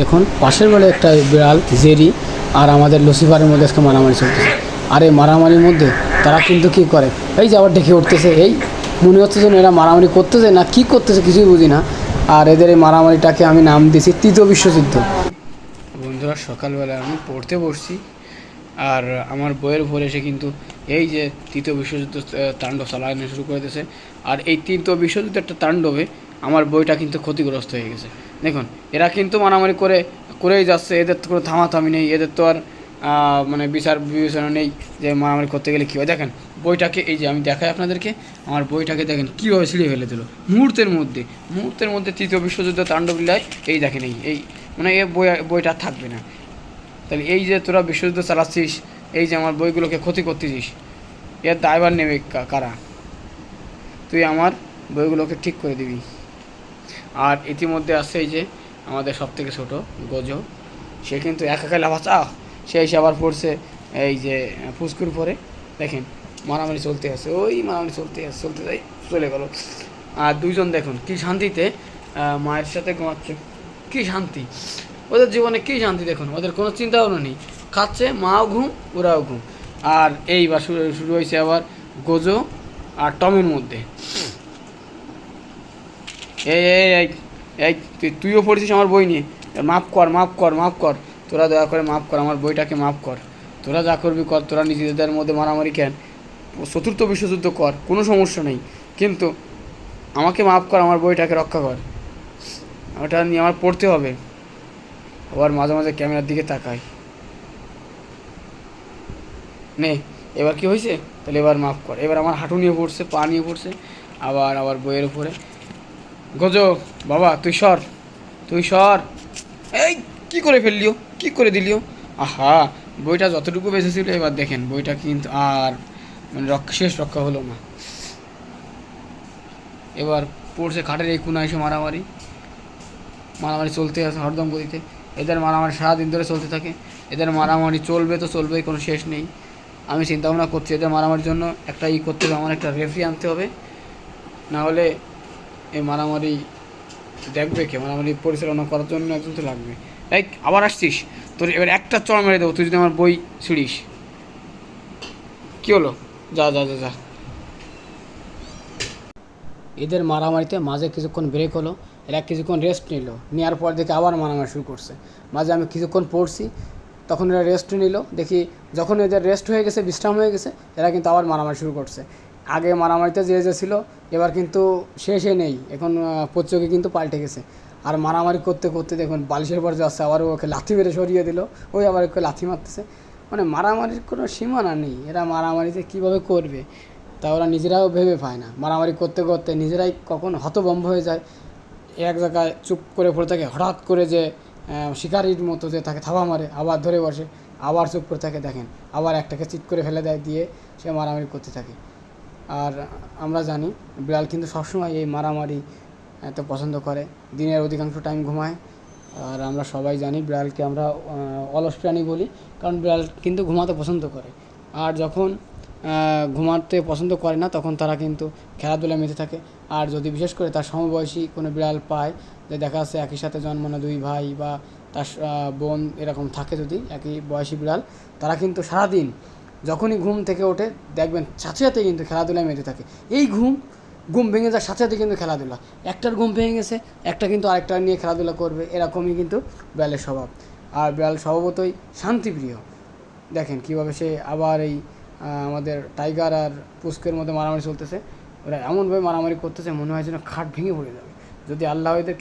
দেখুন, পাশের বেলা একটা বিড়াল, জেরি, আর আমাদের লুসিফারের মধ্যে আজকে মারামারি চলতেছে। আর এই মারামারির মধ্যে তারা কিন্তু কি করে? এই যে আবার ডেকে উঠতেছে, এই মনে হচ্ছে যেন এরা মারামারি করতেছে না, কি করতেছে কিছুই বুঝি না। আর এদের এই মারামারিটাকে আমি নাম দিয়েছি তৃতীয় বিশ্বযুদ্ধ। বন্ধুরা সকালবেলা আমি পড়তে বসছি, আর আমার বইয়ের উপর এসে কিন্তু এই যে তৃতীয় বিশ্বযুদ্ধ তাণ্ডব চালানো শুরু করে দিয়েছে। আর এই তৃতীয় বিশ্বযুদ্ধ একটা তাণ্ডবে আমার বইটা কিন্তু ক্ষতিগ্রস্ত হয়ে গেছে। দেখুন, এরা কিন্তু মারামারি করে, করেই যাচ্ছে, এদের তো কোনো থামাথামি নেই, এদের তো আর মানে বিচার বিবেচনা নেই যে মারামারি করতে গেলে কী হয়। দেখেন, বইটাকে, এই যে আমি দেখাই আপনাদেরকে, আমার বইটাকে দেখেন, কীভাবে ছিঁড়ে ফেলে দিল। মুহূর্তের মধ্যে মুহূর্তের মধ্যে তৃতীয় বিশ্বযুদ্ধ, তাণ্ডব লীলায়, এই দেখেন, এই এই মানে এই বই, বইটা থাকবে না। তাহলে এই যে তোরা বিশ্বযুদ্ধ চালাচ্ছিস, এই যে আমার বইগুলোকে ক্ষতি করতেছিস, এর দায়বার নেবে কারা? তুই আমার বইগুলোকে ঠিক করে দিবি। আর ইতিমধ্যে আসছে এই যে আমাদের সব থেকে ছোটো গজো। সে কিন্তু একা লাফাচা সে এসে আবার পড়ছে এই যে ফুসকুর পরে দেখেন, মারামারি চলতে আছে, ওই মারামারি চলতে আছে, চলতে যাই, চলে গেল। আর দুইজন দেখুন, কি শান্তিতে মায়ের সাথে ঘুমাচ্ছে। কি শান্তি। ওদের জীবনে কি শান্তি দেখুন, ওদের কোনো চিন্তা ভাবনা নেই। খাচ্ছে, মাও ঘুম, ওরাও ঘুম। আর এইবার শুরু শুরু হয়েছে আবার গোজো আর টমের মধ্যে। এই এই এই এই, তুই, তুইও পড়েছিস আমার বই নিয়ে। মাফ কর মাফ কর মাফ কর। তোরা দয়া করে মাফ কর, আমার বইটাকে মাফ কর। তোরা যা করবি কর, তোরা নিজেদের মধ্যে মারামারি কেন চতুর্থ বিশ্বযুদ্ধ কর, কোনো সমস্যা নেই। কিন্তু আমাকে মাফ কর, আমার বইটাকে রক্ষা কর। ওটা নিয়ে আমার পড়তে হবে। আবার মাঝে মাঝে ক্যামেরার দিকে তাকাই। নে, এবার কি হয়েছে? তাহলে এবার মাফ কর। এবার আমার হাঁটু নিয়ে পড়ছে, পা নিয়ে পড়ছে, আবার আবার বইয়ের উপরে। গজো বাবা, তুই সর তুই সর। এই, কি করে ফেললিও কি করে দিলিও আহা, বইটা যতটুকু বেঁচে ছিল এবার দেখেন, বইটা কিন্তু আর মানে রক্ষা, শেষ রক্ষা হলো না। এবার পড়ছে খাটের এই কোনায় এসে মারামারি। মারামারি চলতে আছে হরদম গতিতে। এদের মারামারি সারাদিন ধরে চলতে থাকে। এদের মারামারি চলবে তো চলবেই, কোনো শেষ নেই। আমি চিন্তা ভাবনা করছি, এদের মারামারির জন্য একটা ই করতে হবে, আমার একটা রেফারি আনতে হবে। না হলে এই মারামারি দেখবে কে? মারামারি পরিচালনা করার জন্য একজন তো লাগবে। এই আবার আসছিস। তোর এবার একটা চড় মেরে দেবো, তুই যদি আমার বই ছিড়িস। কী হলো? যা যা যা যা। এদের মারামারিতে মাঝে কিছুক্ষণ ব্রেক হলো, এরা কিছুক্ষণ রেস্ট নিল। নেওয়ার পর দেখে আবার মারামারি শুরু করছে। মাঝে আমি কিছুক্ষণ পড়ছি, তখন এরা রেস্ট নিল। দেখি যখন এদের রেস্ট হয়ে গেছে, বিশ্রাম হয়ে গেছে, এরা কিন্তু আবার মারামারি শুরু করছে। আগে মারামারিতে যে যে ছিল, এবার কিন্তু শেষে নেই। এখন প্রতিযোগী কিন্তু পাল্টে গেছে। আর মারামারি করতে করতে দেখুন, বালিশের পর যাচ্ছে, আবার ওকে লাথি মেরে সরিয়ে দিল, ওই আবার ওকে লাথি মারতেছে। মানে মারামারির কোনো সীমানা নেই। এরা মারামারিতে কীভাবে করবে? তা ওরা নিজেরাও ভেবে পায় না। মারামারি করতে করতে নিজেরাই কখন হতভম্ব হয়ে যায়। এক জায়গায় চুপ করে পড়ে থাকে, হঠাৎ করে যে শিকারির মতো যে তাকে থাবা মারে, আবার ধরে বসে, আবার চুপ করে থাকে, দেখেন, আবার একটাকে চিট করে ফেলে দেয় দিয়ে সে মারামারি করতে থাকে। আর আমরা জানি বিড়াল কিন্তু সবসময় এই মারামারি এত পছন্দ করে। দিনের অধিকাংশ টাইম ঘুমায়। আর আমরা সবাই জানি বিড়ালকে আমরা অলস প্রাণী বলি, কারণ বিড়াল কিন্তু ঘুমাতে পছন্দ করে। আর যখন ঘুমাতে পছন্দ করে না, তখন তারা কিন্তু খেলাধুলায় মেতে থাকে। আর যদি বিশেষ করে তার সমবয়সী কোনো বিড়াল পায়, যে দেখা যাচ্ছে একই সাথে জন্মানো দুই ভাই বা তার বোন এরকম থাকে যদি, একই বয়সী বিড়াল তারা কিন্তু সারাদিন যখনই ঘুম থেকে ওঠে, দেখবেন সাথে সাথে কিন্তু খেলাধুলায় মেতে থাকে। এই ঘুম ঘুম ভেঙে যাওয়ার সাথে সাথে কিন্তু খেলাধুলা। একটার ঘুম ভেঙে গেছে, একটা কিন্তু আরেকটা নিয়ে খেলাধুলা করবে, এরকমই কিন্তু বিড়ালের স্বভাব। আর বিড়াল স্বভাবতই শান্তিপ্রিয়। দেখেন কীভাবে সে আবার এই আমাদের টাইগার আর পুস্কের মধ্যে মারামারি চলতেছে। ওরা এমনভাবে মারামারি করতেছে, মনে হয় যেন খাট ভেঙে পড়ে যাবে। যদি আল্লাহ এদেরকে